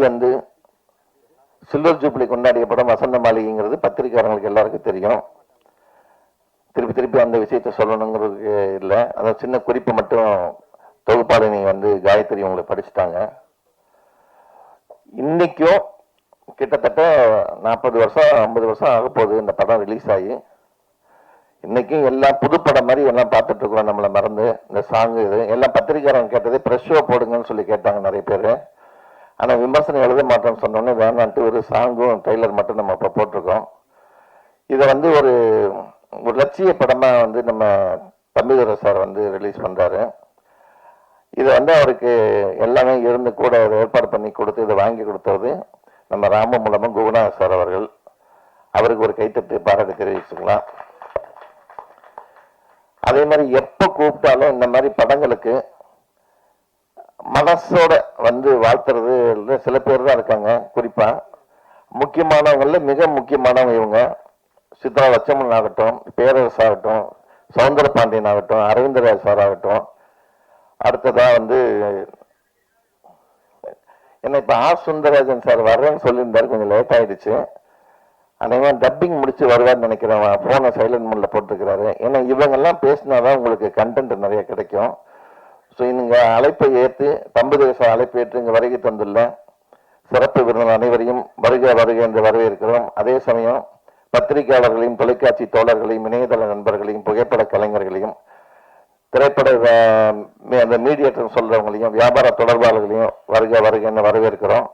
வந்து silver jubilee கொண்டாடிய படம் வசந்த மாளிகைங்கிறது பத்திரிகையாளர்களுக்கு எல்லாருக்கும் தெரியும். திருப்பி திருப்பி அந்த விஷயத்த சொல்லணுங்கிறது இல்லை. அதான் சின்ன குறிப்பு மட்டும் தொகுப்பாளினி வந்து காயத்ரி உங்களை படிச்சுட்டாங்க. இன்னைக்கும் கிட்டத்தட்ட நாற்பது வருஷம் ஐம்பது வருஷம் ஆக போகுது இந்த படம் ரிலீஸ் ஆகி. இன்னைக்கும் எல்லாம் புது படம் மாதிரி எல்லாம் பார்த்துட்டு இருக்கிறோம். நம்மளை மறந்து இந்த சாங்கு இது. எல்லாம் பத்திரிக்காரங்க கேட்டது ப்ரெஷ் ஷோ போடுங்கன்னு சொல்லி கேட்டாங்க நிறைய பேர். ஆனால் விமர்சனம் எழுத மாட்டோம்னு சொன்னோன்னே வேணான்ட்டு ஒரு சாங்கும் ட்ரெய்லர் மட்டும் நம்ம இப்போ போட்டிருக்கோம். இதை வந்து ஒரு ஒரு லட்சிய படமாக வந்து நம்ம தம்பிதுரை சார் வந்து ரிலீஸ் பண்ணுறாரு இதை வந்து அவருக்கு எல்லாமே இருந்து கூட ஏற்பாடு பண்ணி கொடுத்து இதை வாங்கி கொடுத்தது நம்ம ராம மூலமும் குகுநாத சார் அவர்கள். அவருக்கு ஒரு கைத்தட்டு பாராட்டு தெரிவிச்சுக்கலாம். அதே மாதிரி எப்போ கூப்பிட்டாலும் இந்த மாதிரி படங்களுக்கு மனசோட வந்து வாழ்த்துறது சில பேர் தான் இருக்காங்க குறிப்பாக முக்கியமானவங்களில் மிக முக்கியமானவங்க இவங்க. சித்ரா லட்சுமணன் ஆகட்டும் பேரரசு ஆகட்டும் சவுந்தர பாண்டியன் ஆகட்டும் அரவிந்தராஜ் சார் ஆகட்டும். அடுத்ததாக வந்து என்ன இப்போ ஆர் சுந்தரராஜன் சார் வர்றேன்னு சொல்லியிருந்தாரு கொஞ்சம் லேட் ஆயிடுச்சு. அதேமாதிரி டப்பிங் முடிச்சு வருவார்னு நினைக்கிறேன். ஃபோனை சைலண்ட் மோடில் போட்டிருக்கிறாரு. ஏன்னா இவங்கெல்லாம் பேசினாதான் உங்களுக்கு கண்டென்ட் நிறைய கிடைக்கும். ஸோ நீங்க அழைப்பை ஏற்று தம்புதேச அழைப்பு ஏற்று இங்கே வருகை தந்துள்ள சிறப்பு விருந்தினர் அனைவரையும் வருக வருக என்று வரவேற்கிறோம். அதே சமயம் பத்திரிகையாளர்களையும் தொலைக்காட்சி தோழர்களையும் இணையதள நண்பர்களையும் புகைப்பட கலைஞர்களையும் திரைப்பட அந்த மீடியேட்டர் சொல்றவங்களையும் வியாபார தொடர்பாளர்களையும் வருக என்று வரவேற்கிறோம்.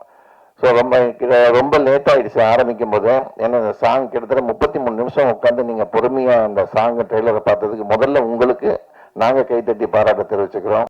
ஸோ ரொம்ப கிட்ட- ரொம்ப லேட் ஆயிடுச்சு ஆரம்பிக்கும் போது ஏன்னா இந்த சாங் கிட்டத்தட்ட முப்பத்தி மூணு நிமிஷம் உட்காந்து நீங்கள் பொறுமையாக அந்த சாங் ட்ரெய்லரை பார்த்ததுக்கு முதல்ல உங்களுக்கு நாங்கள் கைத்தட்டி பாராட்ட தெரிவிச்சுக்கிறோம்.